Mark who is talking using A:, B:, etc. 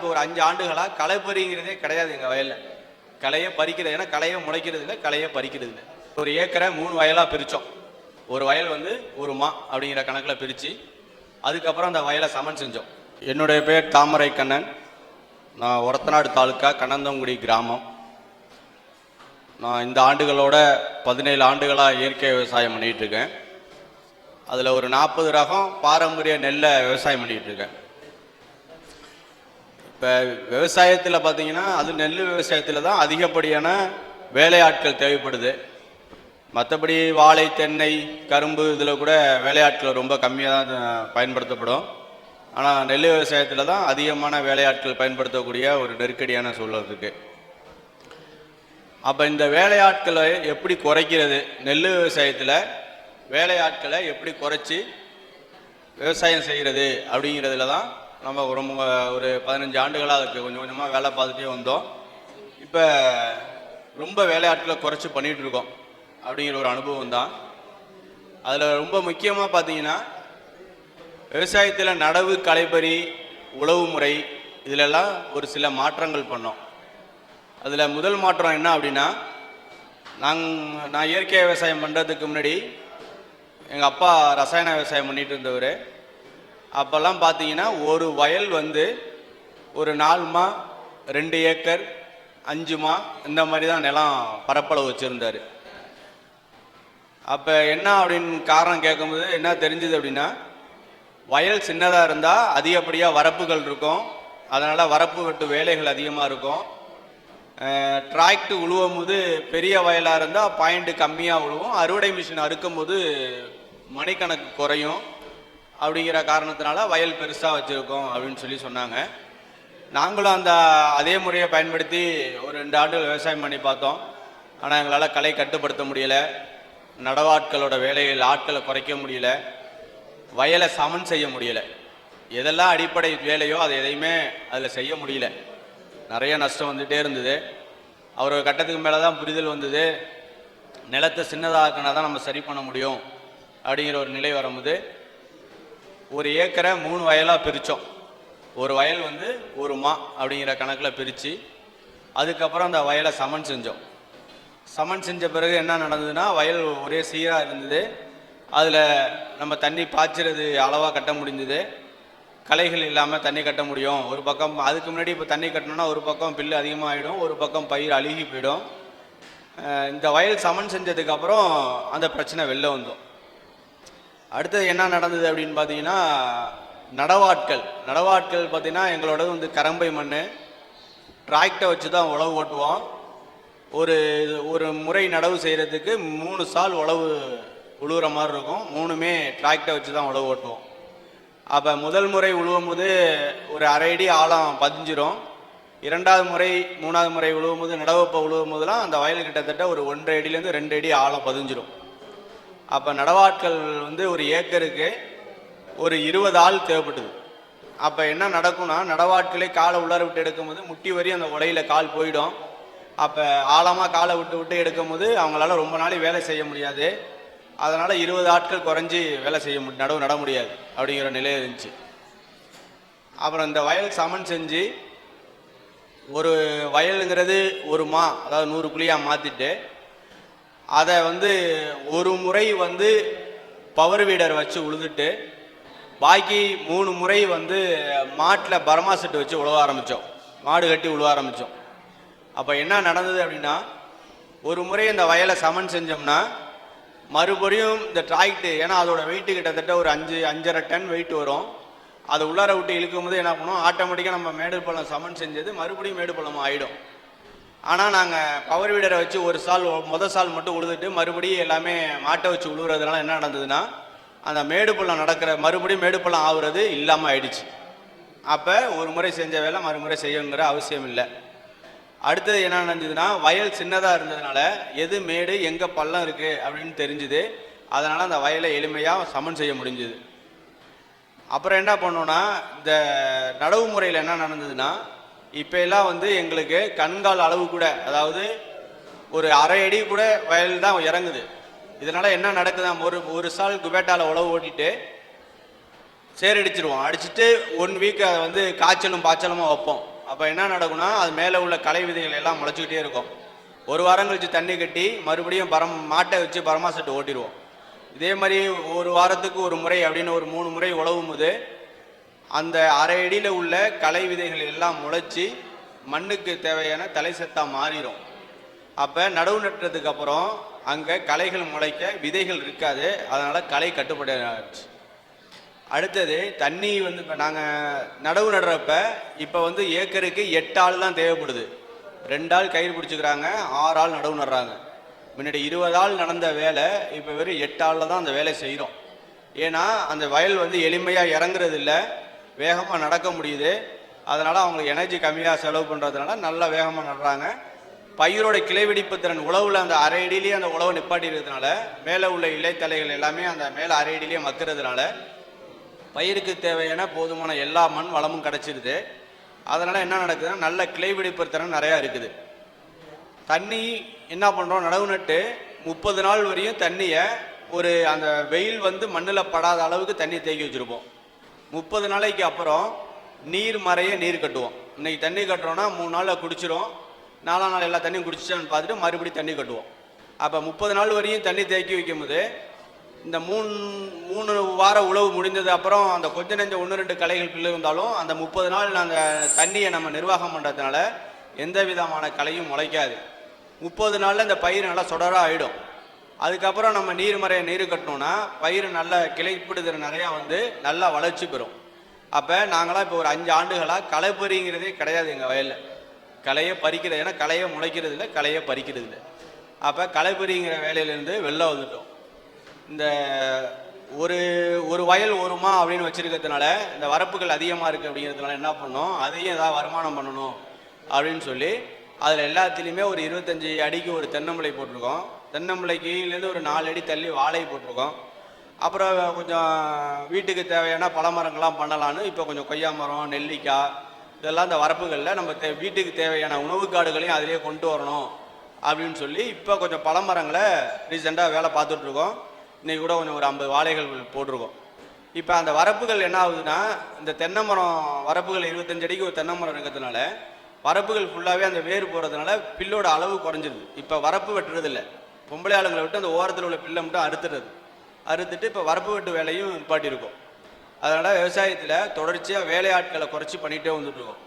A: இப்போ ஒரு அஞ்சு ஆண்டுகளாக களை பறிங்கிறதே கிடையாது எங்கள் வயலில். களையை பறிக்கிறது ஏன்னா களையை முளைக்கிறது இல்லை களையை பறிக்கிறது இல்லை. ஒரு ஏக்கரை மூணு வயலாக பிரித்தோம் ஒரு வயல் வந்து ஒரு மா அப்படிங்கிற கணக்கில் பிரித்து அதுக்கப்புறம் அந்த வயலை சமன் செஞ்சோம். என்னுடைய பேர் தாமரை கண்ணன். நான் ஒரத்தநாடு தாலுக்கா கண்ணந்தங்குடி கிராமம். நான் இந்த ஆண்டுகளோட பதினேழு ஆண்டுகளாக இயற்கை விவசாயம் பண்ணிகிட்ருக்கேன் அதில் ஒரு நாற்பது ரகம் பாரம்பரிய நெல்லை விவசாயம் பண்ணிகிட்டு இருக்கேன். இப்போ விவசாயத்தில் பார்த்தீங்கன்னா அது நெல் விவசாயத்தில் தான் அதிகப்படியான வேலையாட்கள் தேவைப்படுது. மற்றபடி வாழை தென்னை கரும்பு இதில் கூட வேலையாட்கள் ரொம்ப கம்மியாக தான் பயன்படுத்தப்படும். ஆனால் நெல் விவசாயத்தில் தான் அதிகமான வேலையாட்கள் பயன்படுத்தக்கூடிய ஒரு நெருக்கடியான சூழல் இருக்குது அப்போ இந்த வேலையாட்களை எப்படி குறைக்கிறது? நெல் விவசாயத்தில் வேலையாட்களை எப்படி குறைச்சி விவசாயம் செய்கிறது அப்படிங்கிறதுல தான் நம்ம ரொம்ப ஒரு பதினஞ்சு ஆண்டுகளாக அதுக்கு கொஞ்சம் கொஞ்சமாக வேலை பார்த்துட்டே வந்தோம். இப்போ ரொம்ப வேலையாட்களை குறைச்சி பண்ணிகிட்டு இருக்கோம். அப்படிங்கிற ஒரு அனுபவம் தான். அதில் ரொம்ப முக்கியமாக பார்த்தீங்கன்னா விவசாயத்தில் நடவு களைபறி உழவு முறை இதிலெல்லாம் ஒரு சில மாற்றங்கள் பண்ணோம். அதில் முதல் மாற்றம் என்ன அப்படின்னா நாங் நான் இயற்கை விவசாயம் பண்ணுறதுக்கு முன்னாடி எங்கள் அப்பா ரசாயன விவசாயம் பண்ணிகிட்டு இருந்தவர். அப்போல்லாம் பார்த்தீங்கன்னா ஒரு வயல் வந்து ஒரு நாலு மா ரெண்டு ஏக்கர் அஞ்சு மா இந்த மாதிரி தான் நிலம் பரப்பளவு வச்சுருந்தார். அப்போ என்ன அப்படின்னு காரணம் கேட்கும்போது என்ன தெரிஞ்சுது அப்படின்னா வயல் சின்னதாக இருந்தால் அதிகப்படியாக வரப்புகள் இருக்கும். அதனால் வரப்பு வெட்டு வேலைகள் அதிகமாக இருக்கும். டிராக்ட் உழுவும் போது பெரிய வயலாக இருந்தால் பாயிண்ட் கம்மியாக உழுவும். அறுவடை மிஷின் அறுக்கும் போது மணிக்கணக்கு குறையும். அப்படிங்கிற காரணத்தினால வயல் பெருசாக வச்சுருக்கோம் அப்படின்னு சொல்லி சொன்னாங்க. நாங்களும் அந்த அதே முறையை பயன்படுத்தி ஒரு ரெண்டு ஆண்டுகள் விவசாயம் பண்ணி பார்த்தோம். ஆனால் எங்களால் களை கட்டுப்படுத்த முடியலை. நடவாட்களோட வேலைகள் ஆட்களை குறைக்க முடியல. வயலை சமன் செய்ய முடியல. எதெல்லாம் அடிப்படை வேலையோ அதை எதையுமே அதில் செய்ய முடியல. நிறைய நஷ்டம் வந்துகிட்டே இருந்தது. அவர் ஒரு கட்டத்துக்கு மேலே தான் புரிதல் வந்தது. நிலத்தை சின்னதாக்கினா தான் நம்ம சரி பண்ண முடியும் அப்படிங்கிற ஒரு நிலை வரும்போது ஒரு ஏக்கரை மூணு வயலாக பிரித்தோம் ஒரு வயல் வந்து ஒரு மா அப்படிங்கிற கணக்கில் பிரித்து அதுக்கப்புறம் அந்த வயலை சமன் செஞ்சோம். சமன் செஞ்ச பிறகு என்ன நடந்ததுன்னா வயல் ஒரே சீராக இருந்தது. அதில் நம்ம தண்ணி பாய்ச்சிறது அளவாக கட்ட முடிஞ்சது. களைகள் இல்லாமல் தண்ணி கட்ட முடியும். ஒரு பக்கம் அதுக்கு முன்னாடி இப்போ தண்ணி கட்டணும்னா ஒரு பக்கம் பில்லு அதிகமாகிடும் ஒரு பக்கம் பயிர் அழுகி போயிடும். இந்த வயல் சமன் செஞ்சதுக்கப்புறம் அந்த பிரச்சனை வெளில வந்தோம். அடுத்தது என்ன நடந்தது அப்படின்னு பார்த்தீங்கன்னா நடவாட்கள். நடவாட்கள் பார்த்தீங்கன்னா எங்களோடது வந்து கரம்பை மண் டிராக்டை வச்சு தான் உழவு ஓட்டுவோம். ஒரு ஒரு முறை நடவு செய்கிறதுக்கு மூணு சால் உழவு உழுவுற மாதிரி இருக்கும். மூணுமே டிராக்டை வச்சு தான் உழவு ஓட்டுவோம். அப்போ முதல் முறை உழுவும் போது ஒரு அரை அடி ஆழம் பதிஞ்சிரும். இரண்டாவது முறை மூணாவது முறை உழுவும் போது நடவப்ப உழுவும் போதெல்லாம் அந்த வயல் கிட்டத்தட்ட ஒரு ஒன்றரை அடியிலேருந்து ரெண்டு அடி ஆழம் பதிஞ்சிரும். அப்போ நடவாட்கள் வந்து ஒரு ஏக்கருக்கு ஒரு இருபது ஆள் தேவைப்படுது அப்போ என்ன நடக்கும்னா நடவாட்களே காலை உள்ளார விட்டு எடுக்கும்போது முட்டி வரி அந்த உடையில கால் போயிடும். அப்போ ஆழமாக காலை விட்டு விட்டு எடுக்கும்போது அவங்களால ரொம்ப நாளைக்கு வேலை செய்ய முடியாது. அதனால் இருபது ஆட்கள் குறைஞ்சி வேலை செய்ய முடியும் நடவு நட முடியாது அப்படிங்கிற நிலை இருந்துச்சு. அப்புறம் இந்த வயல் சமன் செஞ்சு ஒரு வயலுங்கிறது ஒரு மா அதாவது நூறு குழியாக மாற்றிட்டு அதை வந்து ஒரு முறை வந்து பவர் வீடர் வச்சு உழுதுட்டு பாக்கி மூணு முறை வந்து மாட்டில் பர்மா செட்டு வச்சு உழவ ஆரம்பித்தோம் மாடு கட்டி உழுவ ஆரம்பித்தோம் அப்போ என்ன நடந்தது அப்படின்னா ஒரு முறை இந்த வயலை சமன் செஞ்சோம்னா மறுபடியும் இந்த டிராக்டு ஏன்னா அதோட வெயிட்டு கிட்டத்தட்ட ஒரு அஞ்சு அஞ்சரை டன் வெயிட் வரும். அதை உள்ளார விட்டு இழுக்கும் போது என்ன பண்ணுவோம் ஆட்டோமேட்டிக்காக நம்ம மேடு பள்ளம் சமன் செஞ்சது மறுபடியும் மேடு பள்ளம் ஆகிடும் ஆனால் நாங்கள் பவர் வீடரை வச்சு ஒரு சால் மொதல் சால் மட்டும் உழுதுட்டு மறுபடியும் எல்லாமே மாட்டை வச்சு உழுவுறதுனால என்ன நடந்ததுன்னா அந்த மேடு பள்ளம் நடக்கிற மறுபடியும் மேடு பள்ளம் ஆகுறது இல்லாமல் ஆயிடுச்சு. அப்போ ஒரு முறை செஞ்ச வேலை மறுமுறை செய்யணுங்கிற அவசியம் இல்லை. அடுத்தது என்ன நடந்ததுன்னா வயல் சின்னதாக இருந்ததுனால எது மேடு எங்கே பள்ளம் இருக்குது அப்படின்னு தெரிஞ்சுது. அதனால் அந்த வயலை எளிமையாக சமன் செய்ய முடிஞ்சுது. அப்புறம் என்ன பண்ணோன்னா இந்த நடவு முறையில் என்ன நடந்ததுன்னா இப்போ எல்லாம் வந்து எங்களுக்கு கண்கால் அளவு கூட அதாவது ஒரு அரை அடி கூட வயல் தான் இறங்குது. இதனால் என்ன நடக்குதா ஒரு ஒரு சால் குபேட்டாவில் உழவு ஓட்டிட்டு சேரடிச்சிருவோம். அடிச்சுட்டு ஒன் வீக் அதை வந்து காய்ச்சலும் பாய்ச்சலுமா வைப்போம். அப்போ என்ன நடக்கும்னா அது மேலே உள்ள களை விதைகள் எல்லாம் முளைச்சிக்கிட்டே இருக்கும். ஒரு வாரம் கழிச்சு தண்ணி கட்டி மறுபடியும் பரம் மாட்டை வச்சு பரமாசட்டு ஓட்டிடுவோம் இதே மாதிரி ஒரு வாரத்துக்கு ஒரு முறை அப்படின்னு ஒரு மூணு முறை உழவும் போது அந்த அரை அடியில் உள்ள களை விதைகள் எல்லாம் முளைச்சி மண்ணுக்கு தேவையான தலை சத்தாக மாறிடும் அப்போ நடவு நட்டுறதுக்கு அப்புறம் அங்கே களைகள் முளைக்க விதைகள் இருக்காது. அதனால் களை கட்டுப்பட ஆச்சு அடுத்தது தண்ணி வந்து இப்போ நாங்கள் நடவு நடுறப்ப இப்போ வந்து ஏக்கருக்கு எட்டு ஆள் தான் தேவைப்படுது. ரெண்டு ஆள் கயிறு பிடிச்சிக்கிறாங்க ஆறு ஆள் நடவு நடுறாங்க. முன்னாடி இருபது ஆள் நடந்த வேலை இப்போ வெறும் எட்டு ஆளில் தான் அந்த வேலை செய்கிறோம் ஏன்னா அந்த வயல் வந்து எளிமையாக இறங்குறது இல்லை வேகமாக நடக்க முடியுது. அதனால் அவங்களுக்கு எனர்ஜி கம்மியாக செலவு பண்ணுறதுனால நல்லா வேகமாக நடுறாங்க. பயிரோட கிளைவெடிப்பு திறன் உழவுல அந்த அரை அடியிலேயே அந்த உழவு நிப்பாட்டி இருக்கிறதுனால மேலே உள்ள இலைத்தலைகள் எல்லாமே அந்த மேலே அரை அடியிலேயே மக்கிறதுனால பயிருக்கு தேவையான போதுமான எல்லா மண் வளமும் கிடச்சிருது. அதனால் என்ன நடக்குதுன்னா நல்ல கிளை வெடிப்பு திறன் நிறையா இருக்குது. தண்ணி என்ன பண்ணுறோம் நடவு நட்டு முப்பது நாள் வரையும் தண்ணியை ஒரு அந்த வெயில் வந்து மண்ணில் படாத அளவுக்கு தண்ணி தேக்கி வச்சுருப்போம். முப்பது நாளைக்கு அப்புறம் நீர் மறைய நீர் கட்டுவோம். இன்னைக்கு தண்ணி கட்டுறோன்னா மூணு நாளில் குடிச்சிரும். நாலாம் நாள் எல்லா தண்ணியும் குடிச்சிட்டான்னு பார்த்துட்டு மறுபடியும் தண்ணி கட்டுவோம். அப்போ முப்பது நாள் வரையும் தண்ணி தேக்கி வைக்கும்போது இந்த மூணு மூணு வார உழவு முடிந்தது அப்புறம் அந்த கொஞ்ச நெஞ்ச ஒன்று ரெண்டு களைகள் பிள்ளை இருந்தாலும் அந்த முப்பது நாள் அந்த தண்ணியை நம்ம நிர்வாகம் பண்ணுறதுனால எந்த விதமான களையும் முளைக்காது. முப்பது நாளில் இந்த பயிர் நல்லா சொடராக ஆகிடும் அதுக்கப்புறம் நம்ம நீர்மறையை நீர் கட்டணும்னா பயிர் நல்ல கிளைப்பிடுதல் நிறையா வந்து நல்லா வளர்ச்சி பெறும். அப்போ நாங்களாம் இப்போ ஒரு அஞ்சு ஆண்டுகளாக களை பறிங்கிறதே கிடையாது எங்கள் வயலில். களையை பறிக்கிறது ஏன்னா களையை முளைக்கிறது இல்லை களையை பறிக்கிறது இல்லை. அப்போ களை பறிங்கிற வேலையிலேருந்து வெளில வந்துட்டோம். இந்த ஒரு ஒரு வயல் ஒருமா அப்படின்னு வச்சுருக்கிறதுனால இந்த வரப்புகள் அதிகமாக இருக்குது அப்படிங்கிறதுனால என்ன பண்ணோம்? அதையும் ஏதாவது வருமானம் பண்ணணும் அப்படின்னு சொல்லி அதில் எல்லாத்துலேயுமே ஒரு இருபத்தஞ்சி அடிக்கு ஒரு தென்னம்பிள்ளை போட்டிருக்கோம். தென்னம்பிள்ளை கீழேருந்து ஒரு நாலு அடி தள்ளி வாழை போட்டிருக்கோம். அப்புறம் கொஞ்சம் வீட்டுக்கு தேவையான பழமரங்கள்லாம் பண்ணலான்னு இப்போ கொஞ்சம் கொய்யா மரம் நெல்லிக்காய் இதெல்லாம் இந்த வரப்புகளில் நம்ம தே வீட்டுக்கு தேவையான உணவு காடுகளையும் அதிலே கொண்டு வரணும் அப்படின்னு சொல்லி இப்போ கொஞ்சம் பழமரங்களை ரீசெண்டாக வேலை பார்த்துட்ருக்கோம். இன்றைக்கி கூட கொஞ்சம் ஒரு ஐம்பது வாழைகள் போட்டிருக்கோம். இப்போ அந்த வரப்புகள் என்ன ஆகுதுன்னா இந்த தென்னை மரம் வரப்புகள் இருபத்தஞ்சு அடிக்கு ஒரு தென்னை மரம் இருக்கிறதுனால வரப்புகள் ஃபுல்லாகவே அந்த வேர் போகிறதுனால பில்லோட அளவு குறைஞ்சிருது. இப்போ வரப்பு வெட்டுறதில்ல. பொம்பளை ஆளுங்களை விட்டு அந்த ஓரத்தில் உள்ள பில்லை மட்டும் அறுத்துறது. அறுத்துட்டு இப்போ வரப்பு வெட்டு வேலையும் நிப்பாட்டியிருக்கோம் அதனால் விவசாயத்தில் தொடர்ச்சியாக வேலையாட்களை குறைச்சி பண்ணிகிட்டே வந்துட்டுருக்கோம்